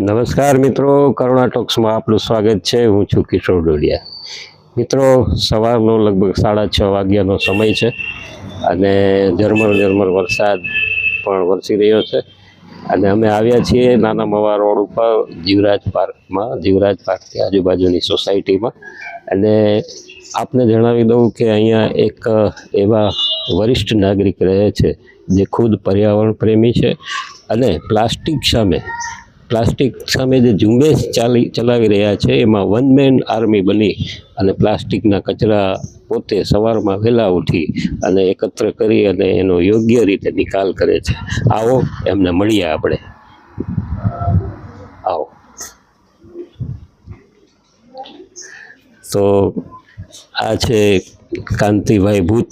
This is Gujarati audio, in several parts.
નમસ્કાર મિત્રો, કરુણા ટોક્સમાં આપનું સ્વાગત છે. હું છું કિશોર ડોડિયા. મિત્રો, સવારનો લગભગ સાડા છ વાગ્યાનો સમય છે અને ઝરમર ઝરમર વરસાદ પણ વરસી રહ્યો છે. અને અમે આવ્યા છીએ નાના મવા રોડ ઉપર, જીવરાજ પાર્કમાં, જીવરાજ પાર્કની આજુબાજુની સોસાયટીમાં. અને આપને જણાવી દઉં કે અહીંયા એક એવા વરિષ્ઠ નાગરિક રહે છે, જે ખુદ પર્યાવરણ પ્રેમી છે અને પ્લાસ્ટિક સામે પ્લાસ્ટિક સામે જે ઝુંબેશ ચાલી, ચલાવી રહ્યા છે, એમાં વન મેન આર્મી બની અને પ્લાસ્ટિકના કચરા પોતે સવારમાં વહેલા ઉઠી અને એકત્ર કરી અને એનો યોગ્ય રીતે નિકાલ કરે છે. આવો, એમને મળીએ આપણે. આવો. તો આ છે કાંતિભાઈ ભૂત.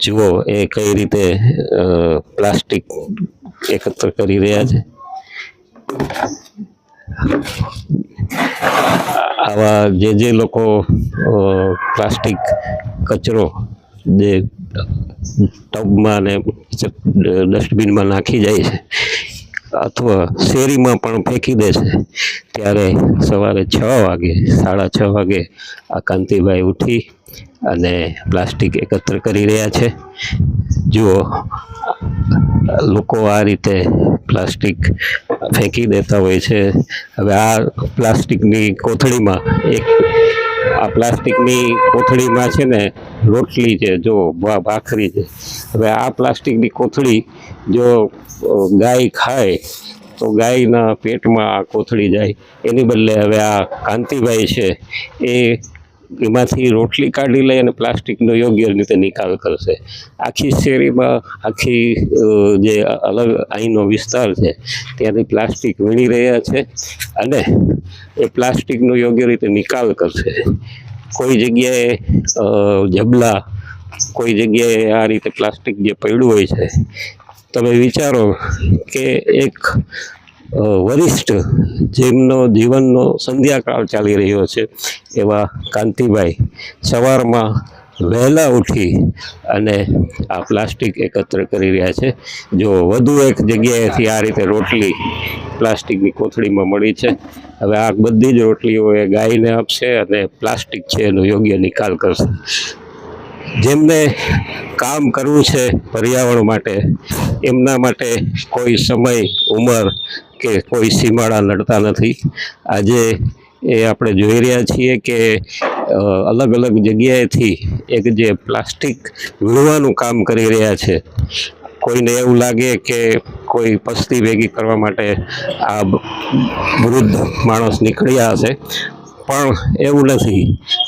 જુઓ, એ કઈ રીતે પ્લાસ્ટિક એકત્ર કરી રહ્યા છે. આવા જે જે લોકો પ્લાસ્ટિક કચરો જે ટબમાં ને ડસ્ટબિનમાં નાખી જાય છે અથવા શેરીમાં પણ ફેંકી દે છે. ત્યારે સવારે છ વાગે, સાડા છ વાગે આ કાંતિભાઈ ઉઠી અને પ્લાસ્ટિક એકત્ર કરી રહ્યા છે. જુઓ, લોકો આ રીતે પ્લાસ્ટિક ફેંકી દેતા હોય છે. હવે આ પ્લાસ્ટિકની કોથળીમાં એક આ પ્લાસ્ટિકની કોથળીમાં છે ને રોટલી છે, જો ભાખરી છે. હવે આ પ્લાસ્ટિકની કોથળી જો ગાય ખાય, તો ગાયના પેટમાં આ કોથળી જાય. એની બદલે હવે આ કાંતિભાઈ છે, એ એમાંથી રોટલી કાઢી લઈ અને પ્લાસ્ટિકનો યોગ્ય રીતે નિકાલ કરશે. આખી શેરીમાં આખી જે અલગ અહીંનો વિસ્તાર છે, ત્યાંથી પ્લાસ્ટિક વીણી રહ્યા છે અને એ પ્લાસ્ટિકનો યોગ્ય રીતે નિકાલ કરશે. કોઈ જગ્યાએ જબલા, કોઈ જગ્યાએ આ રીતે પ્લાસ્ટિક જે પડ્યું હોય છે. તમે વિચારો કે એક વરિષ્ઠ જેમનો જીવનનો સંધ્યાકાળ ચાલી રહ્યો છે, એવા કાંતિભાઈ સવારમાં વહેલા ઉઠી અને આ પ્લાસ્ટિક એકત્ર કરી રહ્યા છે. જો વધુ એક જગ્યાએથી આ રીતે રોટલી પ્લાસ્ટિકની કોથળીમાં મળી છે. હવે આ બધી જ રોટલીઓ એ ગાયને આપશે અને પ્લાસ્ટિક છે એનો યોગ્ય નિકાલ કરશે. જેમને કામ કરવું છે પર્યાવરણ માટે, એમના માટે કોઈ સમય, ઉંમર કે કોઈ સીમાડા નડતા નથી. આજે એ આપણે જોઈ રહ્યા છીએ કે અલગ અલગ જગ્યાએથી એક જે પ્લાસ્ટિક વીણવાનું કામ કરી રહ્યા છે. કોઈને એવું લાગે કે કોઈ પસ્તી ભેગી કરવા માટે આ વૃદ્ધ માણસ નીકળ્યા હશે. પણ એવું નથી.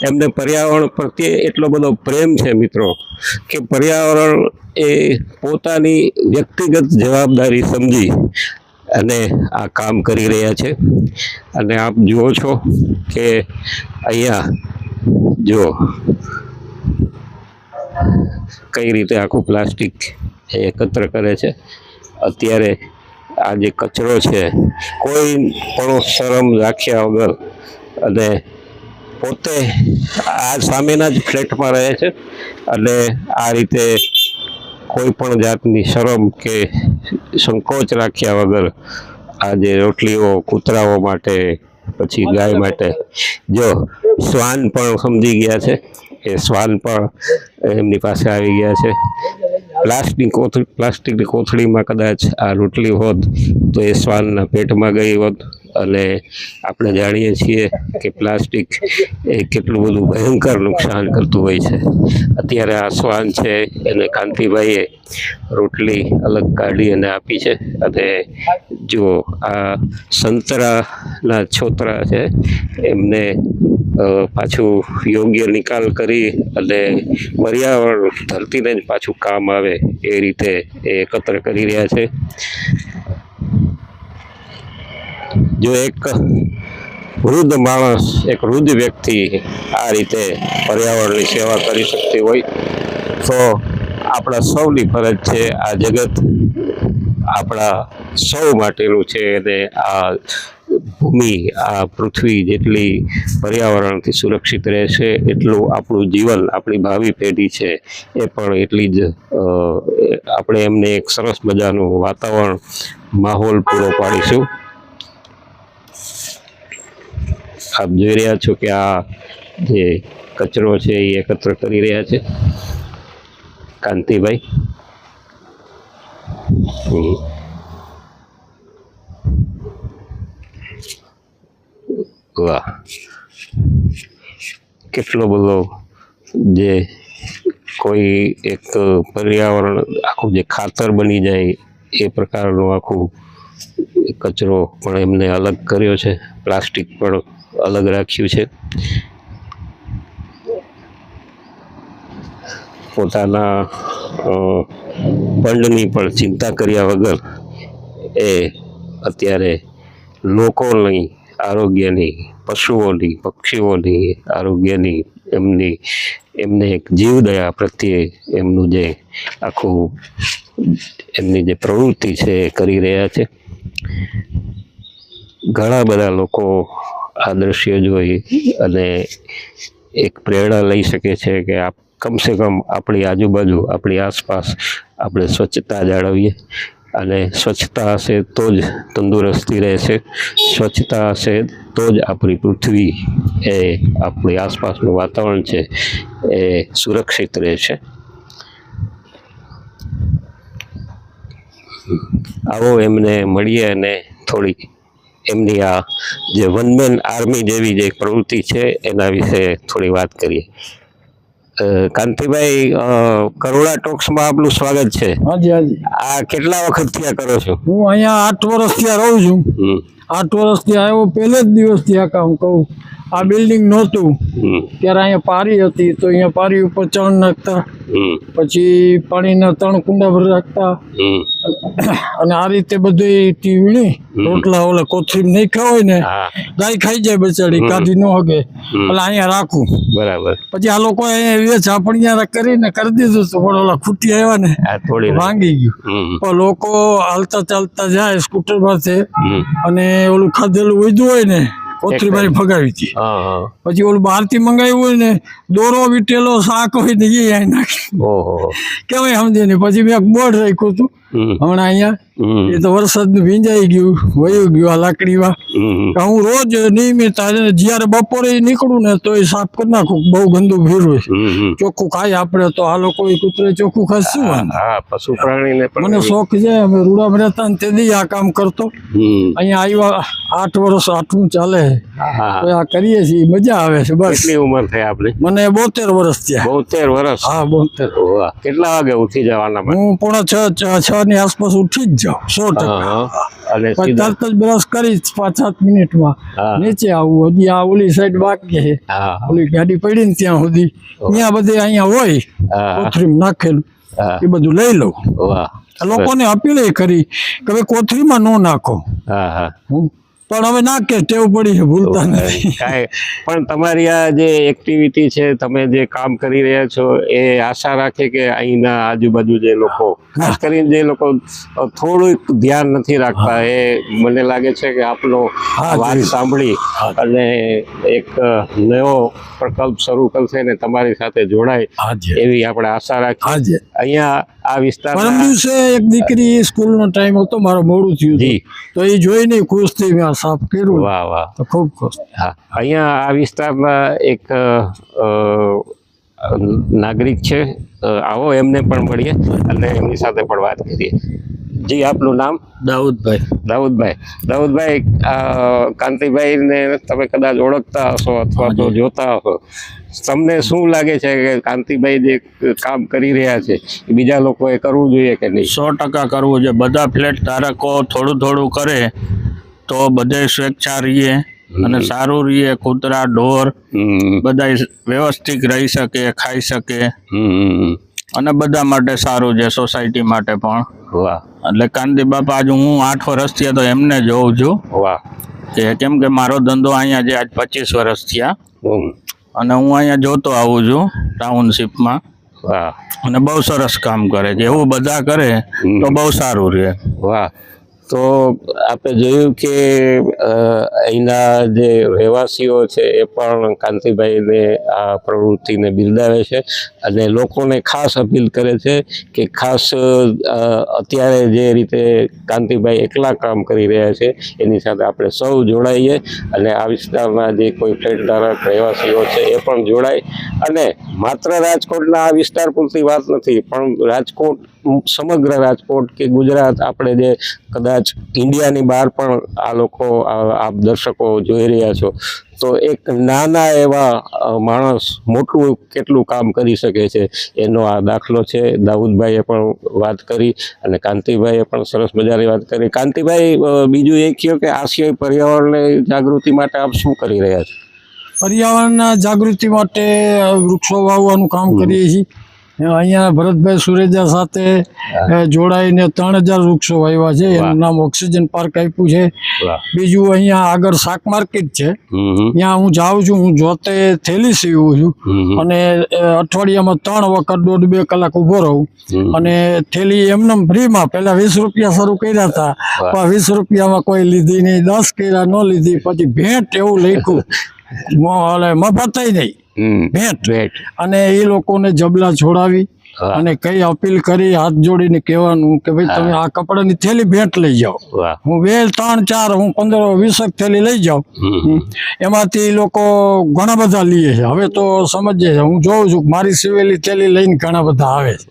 એમને પર્યાવરણ પ્રત્યે એટલો બધો પ્રેમ છે મિત્રો, કે પર્યાવરણ એ પોતાની વ્યક્તિગત જવાબદારી સમજી અને આ કામ કરી રહ્યા છે. અને આપ જુઓ છો કે અહીંયા જો કઈ રીતે આખું પ્લાસ્ટિક એકત્ર કરે છે. અત્યારે આ જે કચરો છે, કોઈ પણ શરમ રાખ્યા વગર અને પોતે આ સામેના જ ફ્લેટમાં રહે છે. અને આ રીતે કોઈ પણ જાતની શરમ કે સંકોચ રાખ્યા વગર આ જે રોટલીઓ, કૂતરાઓ માટે, પછી ગાય માટે, જો શ્વાન પણ સમજી ગયા છે. એ શ્વાન પણ એમની પાસે આવી ગયા છે. પ્લાસ્ટિક કોથળી, પ્લાસ્ટિકની કોથળીમાં કદાચ આ રોટલી હોત, તો એ શ્વાનના પેટમાં ગઈ હોત. અને આપણે જાણીએ છીએ કે પ્લાસ્ટિક એ કેટલું બધું ભયંકર નુકસાન કરતું હોય છે. અત્યારે આ શ્વાન છે, એને કાંતિભાઈએ રોટલી અલગ કાઢી અને આપી છે. અને જો આ સંતરાના છોતરા છે, એમને પાછું યોગ્ય નિકાલ કરી અને પર્યાવરણ ધરતીને જ પાછું કામ આવે એ રીતે એ એકત્ર કરી રહ્યા છે. જો એક વૃદ્ધ માણસ, એક વૃદ્ધ વ્યક્તિ આ રીતે પર્યાવરણની સેવા કરી શકતી હોય, તો આપણા સૌની ફરજ છે આ જગત આપણા સૌ માટેનું છે અને આ ભૂમિ આ પૃથ્વી જેટલી પર્યાવરણથી સુરક્ષિત રહેશે, એટલું આપણું જીવન, આપણી ભાવિ પેઢી છે, એ પણ એટલી જ આપણે એમને એક સરસ મજાનું વાતાવરણ, માહોલ પૂરો પાડીશું. આપ જોઈ રહ્યા છો કે આ જે કચરો છે એ એકત્ર કરી રહ્યા છે. કાંતિભાઈ. વાહ કેટલો બધો જે કોઈ એક પર્યાવરણ આખું જે ખાતર બની જાય એ પ્રકારનું આખું કચરો પણ એમને અલગ કર્યો છે પ્લાસ્ટિક પણ અલગ રાખ્યું છે પોતાના ફંડની પણ ચિંતા કર્યા વગર એ અત્યારે લોકોની આરોગ્યની પશુઓની પક્ષીઓની આરોગ્યની એમની, એમને એક જીવદયા પ્રત્યે એમનું જે આખું, એમની જે પ્રવૃત્તિ છે એ કરી રહ્યા છે. ઘણા બધા લોકો આ દ્રશ્ય જોઈ અને એક પ્રેરણા લઈ શકે છે કે આપ, કમસે કમ આપણી આજુબાજુ, આપણી આસપાસ આપણે સ્વચ્છતા જાળવીએ. અને સ્વચ્છતા હશે તો જ તંદુરસ્તી રહેશે. સ્વચ્છતા હશે તો જ આપણી પૃથ્વી એ આપણી આસપાસનું વાતાવરણ છે એ સુરક્ષિત રહેશે. આવો એમને મળીએ અને થોડી એમની આ જે વનમેન આર્મી જેવી જે પ્રવૃત્તિ છે એના વિશે થોડી વાત કરીએ. કાંતિભાઈ કરોડા ટોક્સમાં આપનું સ્વાગત છે. હાજી હાજી. આ કેટલા વખતથી આ કરો છો? હું અહીંયા આઠ વર્ષથી આ રહું છું. આઠ વર્ષથી આવ્યો પહેલે જ દિવસથી આ કામ કહું. આ બિલ્ડિંગ નહોતું. ત્યારે અહીંયા પારી હતી તો અહીંયા પારી ઉપર ચણ નાખતા પછી પાણીના ત્રણ કુંડા ભરી રાખતા. અને આ રીતે બધી ટીવણી. રોટલા ઓલા કોથરી નહીં હોય ને ગાય ખાઈ જાય બચાડી કાઢી ન હગે. એટલે અહીંયા રાખું. બરાબર. પછી આ લોકો અહીંયા આપણીયા કરીને કરી દીધું તો પણ ઓલા ખૂટી આવ્યા ને થોડી ભાંગી ગયું. પણ લોકો હાલતા ચાલતા જાય સ્કૂટર પાસે અને ઓલું ખાધેલું વધ્યું હોય ને કોથળી મારી ફગાવી હતી. પછી ઓલું બહારથી મંગાવ્યું હોય ને દોરો વીટેલો શાક હોય ને એ નાખી. કેવાય સમજે ને પછી મેં એક બોર્ડ રાખ્યું હતું. હમણાં અહીંયા એ તો વરસાદ ભીંજાઈ ગયું વયું ગયું આ લાકડીમાં. હું રોજ નિયમિત જયારે બપોરે નીકળું ને તો એ સાફ કરી નાખું બહુ ગંદુ ભીરું. ચોખ્ખું ખાય આપણે તો આ લોકો કૂતરે ચોખ્ખું ખાશું પશુ પ્રાણીને મને શોખ છે અમે રૂડામાં રહેતા ને તે દી આ કામ કરતો. અહીંયા આવ્યા આઠ વર્ષ આઠમું ચાલે. તો આ કરીએ છીએ મજા આવે છે બસ. કેટલી ઉંમર થઈ આપણે મને બોતેર વર્ષ થયા. બોતેર વર્ષ? હા બોતેર. કેટલા વાગે ઉઠી જવાના? હું પોણા છ- છ ની આસપાસ ઉઠી જ જાઉં સો ટકા. તરત જ બ્રશ કરી પાંચ સાત મિનિટમાં. નીચે આવું હજી આ ઓલી સાઈડ બાકી છે. ઓલી ગાડી પડી ને ત્યાં સુધી. ત્યાં બધે અહીંયા હોય કોથરીમ નાખેલું. એ બધું લઈ લઉં. લોકોને અપીલ કરી કે ભાઈ કોથરીમાં ન નાખો. હા. હા. પણ હવે નાખે ટેવ પડી છે ભૂલતા નથી. કાંઈ પણ તમારી આ જે એક્ટિવિટી છે તમે જે કામ કરી રહ્યા છો એ આશા રાખે કે અહીંના આજુબાજુ જે લોકો ખાસ કરીને જે લોકો થોડુંક ધ્યાન નથી રાખતા એ મને લાગે છે કે આપનો વાત સાંભળી અને એક નવો પ્રકલ્પ શરૂ કરશે ને તમારી સાથે જોડાય એવી આપણે આશા રાખીએ. અહીંયા આ પરમ વિસ્તારમાં દિવસે એક દીકરી સ્કૂલનો ટાઈમ હતો મારો મોડું થયું તો એ જોઈને ખુશ થઈ મેં સાફ કર્યું. વાહ વાહ. તો ખૂબ ખુશ. હા. અહીંયા આ વિસ્તારમાં એક નાગરિક છે. આવો એમને પણ મળીએ અને એમની સાથે પણ વાત કરીએ. જી આપનું નામ? દાઉદભાઈ. દાઉદભાઈ. દાઉદભાઈ કાંતિભાઈને તમે કદાચ ઓળખતા હશો અથવા તો જોતા હશો. તમને શું લાગે છે કે કાંતિભાઈ જે કામ કરી રહ્યા છે બીજા લોકોએ કરવું જોઈએ કે નહીં? સો ટકા કરવું જોઈએ. બધા ફ્લેટ ધારકો થોડું થોડું કરે. તો બધે સ્વેચ્છા રહીએ અને સારું રહીએ કૂતરા ઢોર બધા વ્યવસ્થિત રહી શકે ખાઈ શકે. અને બધા માટે સારું છે સોસાયટી માટે પણ. વાહ. એટલે કાંતિ બાપા આજ હું આઠ વર્ષથી તો એમને જોઉં છું વાહ. કે કેમ કે મારો ધંધો અહીંયા જે આજ પચીસ વર્ષ થયા. અને હું અહીંયા જોતો આવું છું ટાઉનશીપમાં. વાહ. અને બહુ સરસ કામ કરે છે. એવું બધા કરે તો બહુ સારું રહે. વાહ. તો આપણે જોયું કે અહીંના જે રહેવાસીઓ છે એ પણ કાંતિભાઈને આ પ્રવૃત્તિને બિરદાવે છે અને લોકોને ખાસ અપીલ કરે છે કે ખાસ અત્યારે જે રીતે કાંતિભાઈ એકલા કામ કરી રહ્યા છે એની સાથે આપણે સૌ જોડાઈએ અને આ વિસ્તારના જે કોઈ ફ્લેટ રહેવાસીઓ છે એ પણ જોડાય. અને માત્ર રાજકોટના આ વિસ્તાર પૂરતી વાત નથી, પણ રાજકોટ સમગ્ર રાજકોટ કે ગુજરાત આપણે જે કદાચ ઇન્ડિયાની બહાર પણ આ લોકો આપ દર્શકો જોઈ રહ્યા છો તો એક નાના એવા માણસ મોટું કેટલું કામ કરી શકે છે એનો આ દાખલો છે. દાઉદભાઈએ પણ વાત કરી અને કાંતિભાઈએ પણ સરસ મજાની વાત કરી. કાંતિભાઈ બીજું એ કહ્યું કે આ પર્યાવરણને પર્યાવરણની જાગૃતિ માટે આપ શું કરી રહ્યા છો? પર્યાવરણના જાગૃતિ માટે વૃક્ષો વાવવાનું કામ કરીએ છીએ. અહીંયા ભરતભાઈ સુરેજા સાથે જોડાઈને ત્રણ હજાર વૃક્ષો વાવ્યા છે. એનું નામ ઓક્સિજન પાર્ક આપ્યું છે. બીજું અહીંયા આગળ શાક માર્કેટ છે. ત્યાં હું જાઉં છું હું જોતે થેલી સીવું છું. અને અઠવાડિયામાં ત્રણ વખત દોઢ બે કલાક ઊભો રહું. અને થેલી એમને ફ્રીમાં પેલા વીસ રૂપિયા શરૂ કર્યા હતા. પણ વીસ રૂપિયામાં કોઈ લીધી નહીં દસ કર્યા ન લીધી. પછી ભેટ એવું લખ્યું. મફત નહીં. હમ. ભેટ ભેટ. અને એ લોકોને જબલા છોડાવી. અને કઈ અપીલ કરી હાથ જોડીને કહેવાનું કે ભાઈ તમે આ કપડાની થેલી ભેટ લઈ જાઓ. હું બે ત્રણ ચાર હું પંદર વીસક થેલી લઈ જાઉં. એમાંથી લોકો ઘણા બધા લઈએ છે. હવે તો સમજે છે. હું જોઉં છું મારી સિવેલી થેલી લઈને ઘણા બધા આવે છે.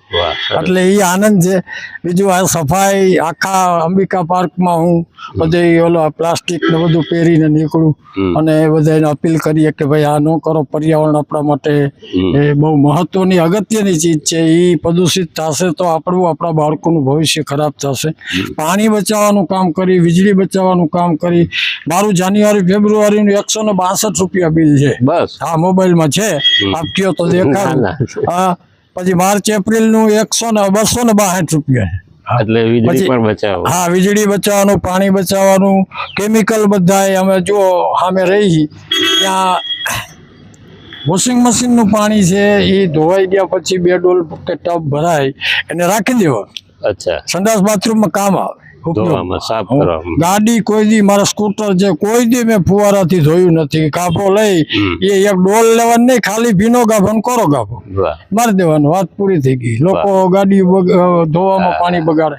એટલે એ આનંદ છે. બીજું આ સફાઈ આખા અંબિકા પાર્કમાં હું બધે ઓલો પ્લાસ્ટિક ને બધું પહેરીને નીકળું. અને બધાને અપીલ કરીએ કે ભાઈ આ ન કરો. પર્યાવરણ આપણા માટે. એ બહુ મહત્વની અગત્યની ચીજ છે એ પ્રદૂષિત થશે તો આપણું આપણા બાળકોનું ભવિષ્ય ખરાબ થશે. પાણી બચાવવાનું કામ કરી વીજળી બચાવવાનું કામ કરી. મારું જાન્યુઆરી ફેબ્રુઆરીનું એકસો ને બાસઠ રૂપિયા બિલ છે. બસ. હા મોબાઈલમાં છે. આપ કયો તો દેખાડું ના, ના. હા. પછી માર્ચ એપ્રિલનું એકસો ને બસો ને બાસઠ રૂપિયા એટલે વીજળી પણ બચાવો. હા વીજળી બચાવવાનું પાણી બચાવવાનું કેમિકલ બધા અમે જો સામે રહી ત્યાં વોશિંગ મશીનનું પાણી છે એ ધોવાઈ ગયા પછી બે ડોલ કે ટબ ભરાય એને રાખી દેવાનું. અચ્છા. સંડાસ બાથરૂમમાં કામ આવે સાફ ગાડી કોઈ દી મારા સ્કૂટર છે કોઈ દી મેં ફુવારાથી ધોયું નથી કાપો લઈ એ એક ડોલ લેવાનું નહીં ખાલી ભીનો ને કોરો ગાભો. વાહ. મારી દેવાનું વાત પૂરી થઈ ગઈ. લોકો ગાડી ધોવામાં પાણી બગાડે.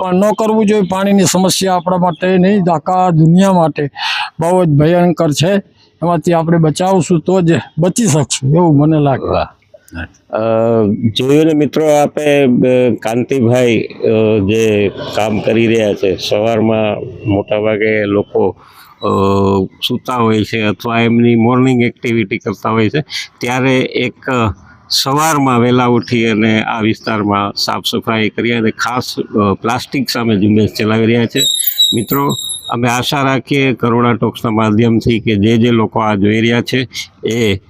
પણ ન કરવું જોઈએ પાણીની સમસ્યા આપણા માટે નહીં આખા દુનિયા માટે બહુ જ ભયંકર છે. એમાંથી આપણે બચાવશું તો જ બચી શકશું એવું મને લાગે. જોયું ને મિત્રો આપે કાંતિભાઈ જે કામ કરી રહ્યા છે સવારમાં મોટાભાગે લોકો સૂતા હોય છે અથવા એમની મોર્નિંગ એક્ટિવિટી કરતા હોય છે ત્યારે એક સવારમાં વહેલા ઉઠી અને આ વિસ્તારમાં સાફ સફાઈ કરી અને ખાસ પ્લાસ્ટિક સામે ઝુંબેશ ચલાવી રહ્યા છે. મિત્રો અમે આશા રાખીએ કરુણા ટોક્સના માધ્યમથી કે જે જે લોકો આ જોઈ રહ્યા છે એ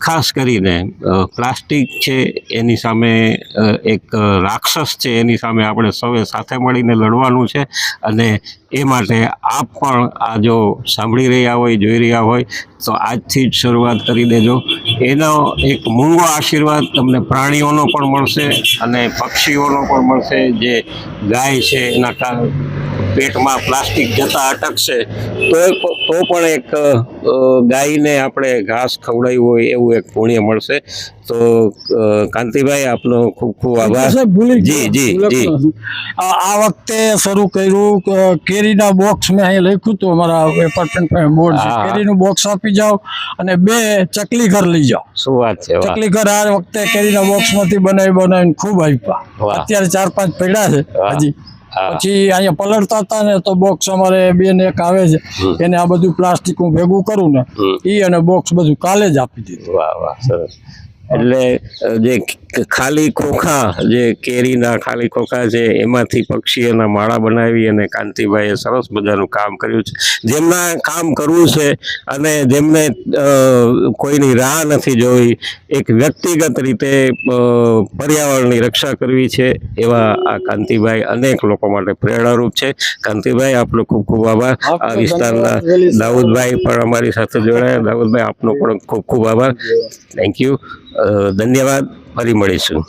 ખાસ કરીને પ્લાસ્ટિક છે એની સામે એક રાક્ષસ છે એની સામે આપણે સૌએ સાથે મળીને લડવાનું છે અને એ માટે આપ પણ આ જો સાંભળી રહ્યા હોય, જોઈ રહ્યા હોય, તો આજથી જ શરૂઆત કરી દેજો. એનો એક મૂંગો આશીર્વાદ તમને પ્રાણીઓનો પણ મળશે અને પક્ષીઓનો પણ મળશે. જે ગાય છે એના પેટમાં પ્લાસ્ટિક જતા અટકશે તો તો પણ એક ગાયને આપણે ઘાસ ખવડાવ્યું હોય એવું એક પુણ્ય મળશે. તો કાંતિભાઈ આપનો ખૂબ ખૂબ આભાર. જી જી જી. આ વખતે શરૂ કર્યું કેરીના બોક્સ મેં અહીં લખ્યું હતું અમારા એપાર્ટમેન્ટ બોર્ડ કેરીનું બોક્સ આપી જાઓ અને બે ચકલી ઘર લઈ જાઓ. શું વાત છે ચકલી ઘર આ વખતે કેરીના બોક્સમાંથી બનાવી બનાવીને ખૂબ આપ્યા. અત્યારે ચાર પાંચ પડ્યા છે હજી. પછી અહીંયા પલળતા હતા ને તો બોક્સ અમારે બેન એક આવે છે એને આ બધું પ્લાસ્ટિક હું ભેગું કરું ને એ અને બોક્સ બધું કાલે જ આપી દીધું. વાહ વાહ સરસ. એટલે જે ખાલી ખોખા જે કેરીના ખાલી ખોખા છે એમાંથી પક્ષીઓના માળા બનાવી અને કાંતિભાઈએ સરસ મજાનું કામ કર્યું છે. જેમના કામ કરવું છે અને જેમને કોઈની રાહ નથી જોવી એક વ્યક્તિગત રીતે પર્યાવરણની રક્ષા કરવી છે એવા આ કાંતિભાઈ અનેક લોકો માટે પ્રેરણારૂપ છે. કાંતિભાઈ આપનો ખૂબ ખૂબ આભાર. આ વિસ્તારના. દાઉદભાઈ પણ અમારી સાથે જોડાયા. દાઉદભાઈ આપનો પણ ખૂબ ખૂબ આભાર. થેન્ક યુ ધન્યવાદ. ફરી મળીશું.